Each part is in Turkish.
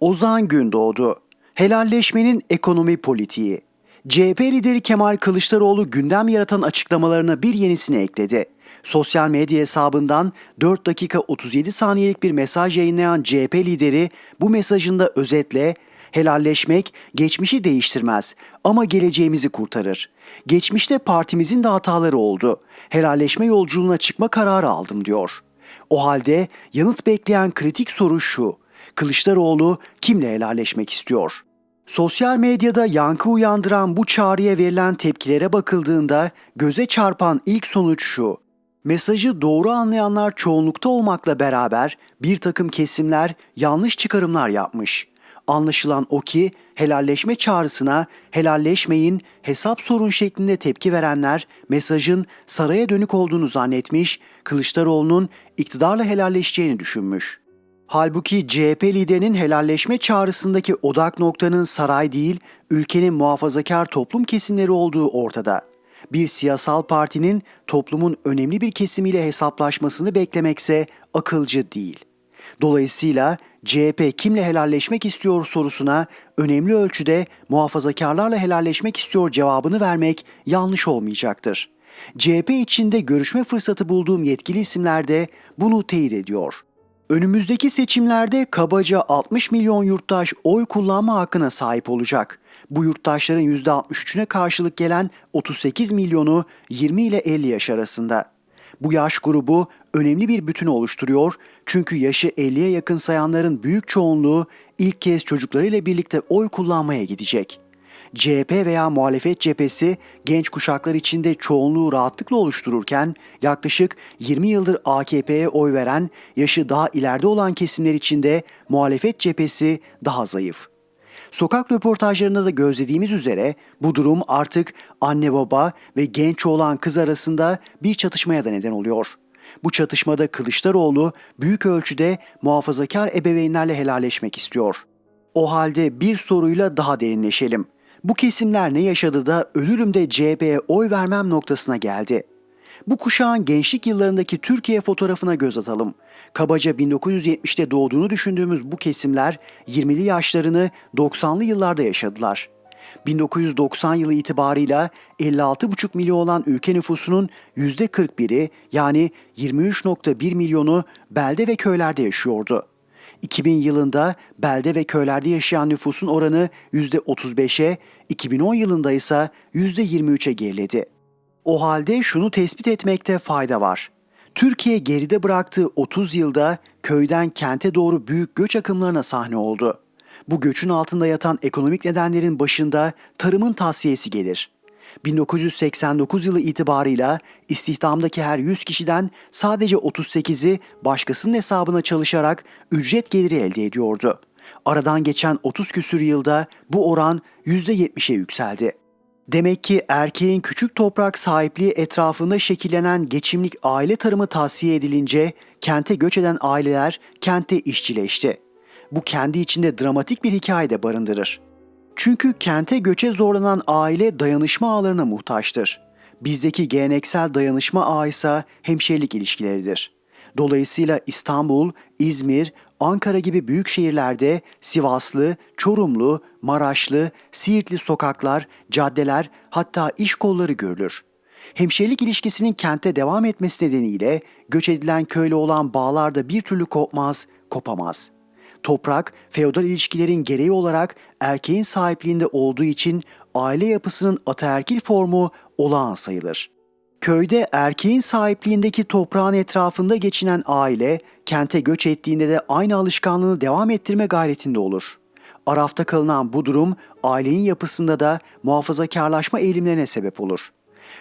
Ozan Gündoğdu, helalleşmenin ekonomi politiği. CHP lideri Kemal Kılıçdaroğlu gündem yaratan açıklamalarına bir yenisini ekledi. Sosyal medya hesabından 4 dakika 37 saniyelik bir mesaj yayınlayan CHP lideri bu mesajında özetle helalleşmek geçmişi değiştirmez ama geleceğimizi kurtarır. Geçmişte partimizin de hataları oldu. Helalleşme yolculuğuna çıkma kararı aldım diyor. O halde yanıt bekleyen kritik soru şu. Kılıçdaroğlu kimle helalleşmek istiyor? Sosyal medyada yankı uyandıran bu çağrıya verilen tepkilere bakıldığında göze çarpan ilk sonuç şu. Mesajı doğru anlayanlar çoğunlukta olmakla beraber bir takım kesimler yanlış çıkarımlar yapmış. Anlaşılan o ki helalleşme çağrısına helalleşmeyin hesap sorun şeklinde tepki verenler mesajın saraya dönük olduğunu zannetmiş, Kılıçdaroğlu'nun iktidarla helalleşeceğini düşünmüş. Halbuki CHP liderinin helalleşme çağrısındaki odak noktanın saray değil, ülkenin muhafazakar toplum kesimleri olduğu ortada. Bir siyasal partinin toplumun önemli bir kesimiyle hesaplaşmasını beklemekse akılcı değil. Dolayısıyla CHP kimle helalleşmek istiyor sorusuna önemli ölçüde muhafazakarlarla helalleşmek istiyor cevabını vermek yanlış olmayacaktır. CHP içinde görüşme fırsatı bulduğum yetkili isimler de bunu teyit ediyor. Önümüzdeki seçimlerde kabaca 60 milyon yurttaş oy kullanma hakkına sahip olacak. Bu yurttaşların %63'üne karşılık gelen 38 milyonu 20 ile 50 yaş arasında. Bu yaş grubu önemli bir bütün oluşturuyor çünkü yaşı 50'ye yakın sayanların büyük çoğunluğu ilk kez çocuklarıyla birlikte oy kullanmaya gidecek. CHP veya muhalefet cephesi genç kuşaklar içinde çoğunluğu rahatlıkla oluştururken yaklaşık 20 yıldır AKP'ye oy veren yaşı daha ileride olan kesimler içinde muhalefet cephesi daha zayıf. Sokak röportajlarında da gözlediğimiz üzere bu durum artık anne baba ve genç olan kız arasında bir çatışmaya da neden oluyor. Bu çatışmada Kılıçdaroğlu büyük ölçüde muhafazakar ebeveynlerle helalleşmek istiyor. O halde bir soruyla daha derinleşelim. Bu kesimler ne yaşadı da ölürüm de CHP'ye oy vermem noktasına geldi. Bu kuşağın gençlik yıllarındaki Türkiye fotoğrafına göz atalım. Kabaca 1970'te doğduğunu düşündüğümüz bu kesimler 20'li yaşlarını 90'lı yıllarda yaşadılar. 1990 yılı itibarıyla 56,5 milyon olan ülke nüfusunun %41'i yani 23.1 milyonu belde ve köylerde yaşıyordu. 2000 yılında belde ve köylerde yaşayan nüfusun oranı %35'e, 2010 yılında ise %23'e geriledi. O halde şunu tespit etmekte fayda var. Türkiye geride bıraktığı 30 yılda köyden kente doğru büyük göç akımlarına sahne oldu. Bu göçün altında yatan ekonomik nedenlerin başında tarımın tasfiyesi gelir. 1989 yılı itibarıyla istihdamdaki her 100 kişiden sadece 38'i başkasının hesabına çalışarak ücret geliri elde ediyordu. Aradan geçen 30 küsür yılda bu oran %70'e yükseldi. Demek ki erkeğin küçük toprak sahipliği etrafında şekillenen geçimlik aile tarımı tavsiye edilince kente göç eden aileler kente işçileşti. Bu kendi içinde dramatik bir hikaye de barındırır. Çünkü kente göçe zorlanan aile dayanışma ağlarına muhtaçtır. Bizdeki geleneksel dayanışma ağı ise hemşerilik ilişkileridir. Dolayısıyla İstanbul, İzmir, Ankara gibi büyük şehirlerde Sivaslı, Çorumlu, Maraşlı, Siirtli sokaklar, caddeler hatta iş kolları görülür. Hemşerilik ilişkisinin kente devam etmesi nedeniyle göç edilen köyle olan bağlar da bir türlü kopmaz, kopamaz. Toprak, feodal ilişkilerin gereği olarak erkeğin sahipliğinde olduğu için aile yapısının ataerkil formu olağan sayılır. Köyde erkeğin sahipliğindeki toprağın etrafında geçinen aile, kente göç ettiğinde de aynı alışkanlığını devam ettirme gayretinde olur. Arafta kalınan bu durum ailenin yapısında da muhafazakarlaşma eğilimlerine sebep olur.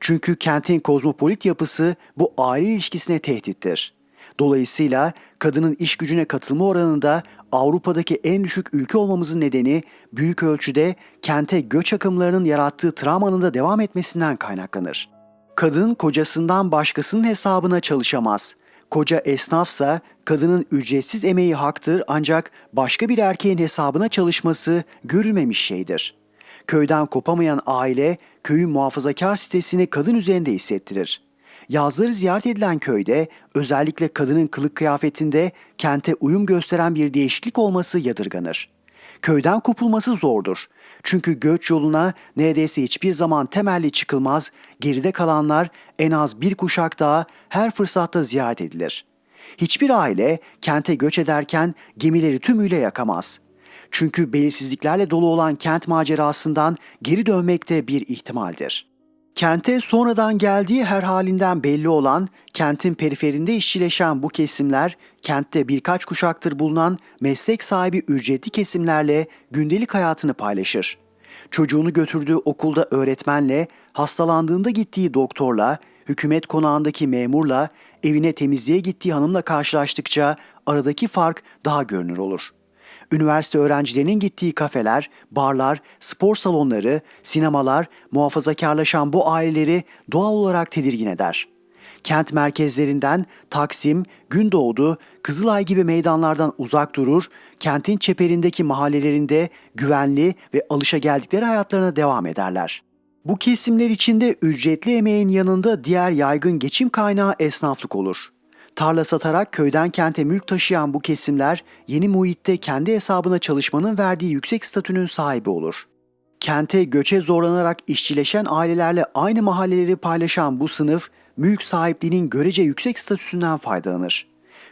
Çünkü kentin kozmopolit yapısı bu aile ilişkisine tehdittir. Dolayısıyla kadının iş gücüne katılma oranında Avrupa'daki en düşük ülke olmamızın nedeni büyük ölçüde kente göç akımlarının yarattığı travmanın da devam etmesinden kaynaklanır. Kadın kocasından başkasının hesabına çalışamaz. Koca esnafsa kadının ücretsiz emeği haktır ancak başka bir erkeğin hesabına çalışması görülmemiş şeydir. Köyden kopamayan aile köyün muhafazakar sitesini kadın üzerinde hissettirir. Yazları ziyaret edilen köyde özellikle kadının kılık kıyafetinde kente uyum gösteren bir değişiklik olması yadırganır. Köyden kopulması zordur. Çünkü göç yoluna neredeyse hiçbir zaman temelli çıkılmaz, geride kalanlar en az bir kuşak daha her fırsatta ziyaret edilir. Hiçbir aile kente göç ederken gemileri tümüyle yakamaz. Çünkü belirsizliklerle dolu olan kent macerasından geri dönmek de bir ihtimaldir. Kente sonradan geldiği her halinden belli olan, kentin periferinde işçileşen bu kesimler, kentte birkaç kuşaktır bulunan meslek sahibi ücretli kesimlerle gündelik hayatını paylaşır. Çocuğunu götürdüğü okulda öğretmenle, hastalandığında gittiği doktorla, hükümet konağındaki memurla, evine temizliğe gittiği hanımla karşılaştıkça aradaki fark daha görünür olur.'' Üniversite öğrencilerinin gittiği kafeler, barlar, spor salonları, sinemalar muhafazakarlaşan bu aileleri doğal olarak tedirgin eder. Kent merkezlerinden Taksim, Gündoğdu, Kızılay gibi meydanlardan uzak durur, kentin çeperindeki mahallelerinde güvenli ve alışageldikleri hayatlarına devam ederler. Bu kesimler içinde ücretli emeğin yanında diğer yaygın geçim kaynağı esnaflık olur. Tarla satarak köyden kente mülk taşıyan bu kesimler yeni muhitte kendi hesabına çalışmanın verdiği yüksek statünün sahibi olur. Kente göçe zorlanarak işçileşen ailelerle aynı mahalleleri paylaşan bu sınıf, mülk sahipliğinin görece yüksek statüsünden faydalanır.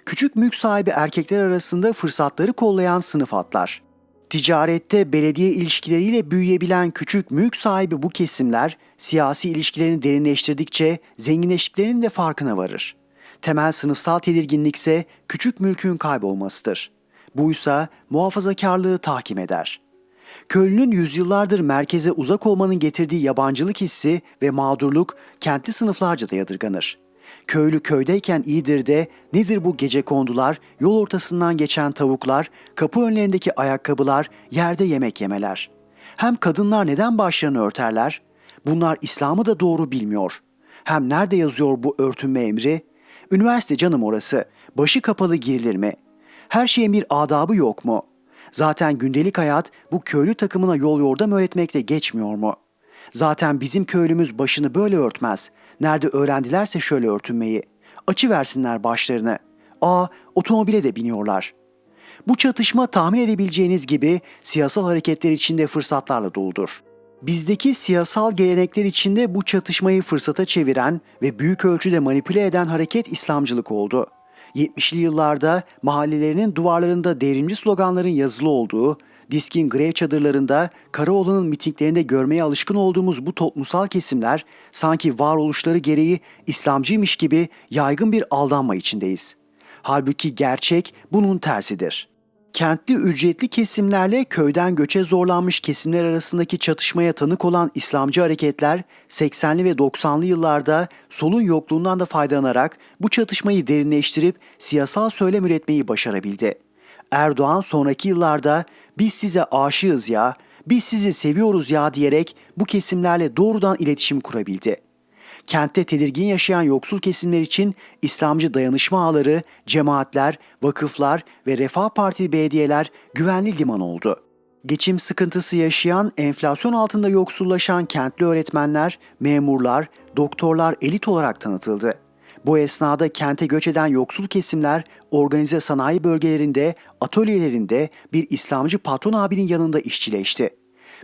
Küçük mülk sahibi erkekler arasında fırsatları kollayan sınıf atlar. Ticarette belediye ilişkileriyle büyüyebilen küçük mülk sahibi bu kesimler, siyasi ilişkilerini derinleştirdikçe zenginleştiklerinin de farkına varır. Temel sınıfsal tedirginlikse küçük mülkün kaybolmasıdır. Buysa muhafazakarlığı tahkim eder. Köylünün yüzyıllardır merkeze uzak olmanın getirdiği yabancılık hissi ve mağdurluk kentli sınıflarca da yadırganır. Köylü köydeyken iyidir de nedir bu gece kondular, yol ortasından geçen tavuklar, kapı önlerindeki ayakkabılar, yerde yemek yemeler. Hem kadınlar neden başlarını örterler? Bunlar İslam'ı da doğru bilmiyor. Hem nerede yazıyor bu örtünme emri? Üniversite canım orası. Başı kapalı girilir mi? Her şeyin bir adabı yok mu? Zaten gündelik hayat bu köylü takımına yol yordam öğretmekle geçmiyor mu? Zaten bizim köylümüz başını böyle örtmez. Nerede öğrendilerse şöyle örtünmeyi. Açı versinler başlarını. Aa, otomobile de biniyorlar. Bu çatışma tahmin edebileceğiniz gibi siyasal hareketler içinde fırsatlarla doludur. Bizdeki siyasal gelenekler içinde bu çatışmayı fırsata çeviren ve büyük ölçüde manipüle eden hareket İslamcılık oldu. 70'li yıllarda mahallelerinin duvarlarında devrimci sloganların yazılı olduğu, diskin grev çadırlarında Karaoğlan'ın mitinglerinde görmeye alışkın olduğumuz bu toplumsal kesimler sanki varoluşları gereği İslamcıymış gibi yaygın bir aldanma içindeyiz. Halbuki gerçek bunun tersidir. Kentli ücretli kesimlerle köyden göçe zorlanmış kesimler arasındaki çatışmaya tanık olan İslamcı hareketler 80'li ve 90'lı yıllarda solun yokluğundan da faydalanarak bu çatışmayı derinleştirip siyasal söylem üretmeyi başarabildi. Erdoğan sonraki yıllarda biz size aşığız ya, biz sizi seviyoruz ya diyerek bu kesimlerle doğrudan iletişim kurabildi kentte tedirgin yaşayan yoksul kesimler için İslamcı dayanışma ağları, cemaatler, vakıflar ve Refah Parti belediyeler güvenli liman oldu. Geçim sıkıntısı yaşayan, enflasyon altında yoksullaşan kentli öğretmenler, memurlar, doktorlar elit olarak tanıtıldı. Bu esnada kente göç eden yoksul kesimler organize sanayi bölgelerinde, atölyelerinde bir İslamcı patron abinin yanında işçileşti.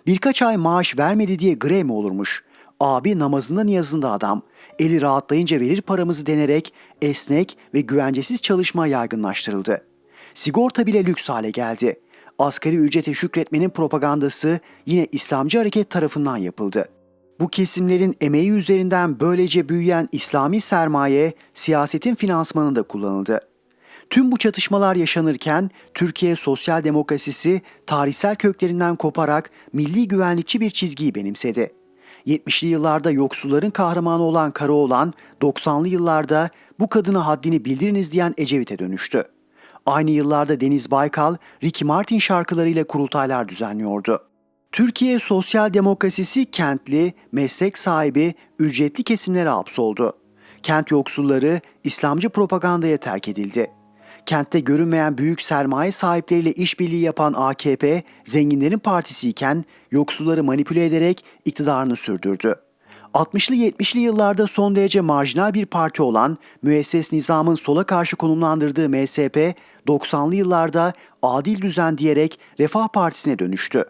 Birkaç ay maaş vermedi diye grev mi olurmuş? Abi namazında niyazında adam, eli rahatlayınca verir paramızı denerek esnek ve güvencesiz çalışma yaygınlaştırıldı. Sigorta bile lüks hale geldi. Asgari ücrete şükretmenin propagandası yine İslamcı hareket tarafından yapıldı. Bu kesimlerin emeği üzerinden böylece büyüyen İslami sermaye siyasetin finansmanında kullanıldı. Tüm bu çatışmalar yaşanırken Türkiye sosyal demokrasisi tarihsel köklerinden koparak milli güvenlikçi bir çizgiyi benimsedi. 70'li yıllarda yoksulların kahramanı olan Karaoğlan, 90'lı yıllarda bu kadına haddini bildiriniz diyen Ecevit'e dönüştü. Aynı yıllarda Deniz Baykal, Ricky Martin şarkılarıyla kurultaylar düzenliyordu. Türkiye sosyal demokrasisi kentli, meslek sahibi, ücretli kesimlere hapsoldu. Kent yoksulları İslamcı propagandaya terk edildi. Kentte görünmeyen büyük sermaye sahipleriyle işbirliği yapan AKP, zenginlerin partisiyken yoksulları manipüle ederek iktidarını sürdürdü. 60'lı 70'li yıllarda son derece marjinal bir parti olan müesses nizamın sola karşı konumlandırdığı MSP, 90'lı yıllarda adil düzen diyerek Refah Partisi'ne dönüştü.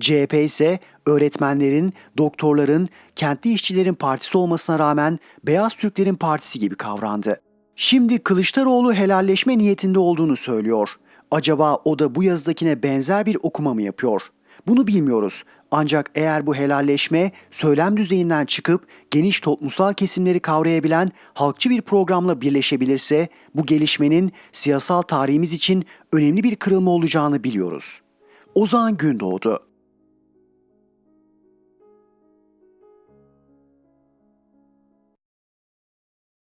CHP ise öğretmenlerin, doktorların, kentli işçilerin partisi olmasına rağmen Beyaz Türklerin partisi gibi kavrandı. Şimdi Kılıçdaroğlu helalleşme niyetinde olduğunu söylüyor. Acaba o da bu yazıdakine benzer bir okuma mı yapıyor? Bunu bilmiyoruz. Ancak eğer bu helalleşme söylem düzeyinden çıkıp geniş toplumsal kesimleri kavrayabilen halkçı bir programla birleşebilirse bu gelişmenin siyasal tarihimiz için önemli bir kırılma olacağını biliyoruz. Ozan Gündoğdu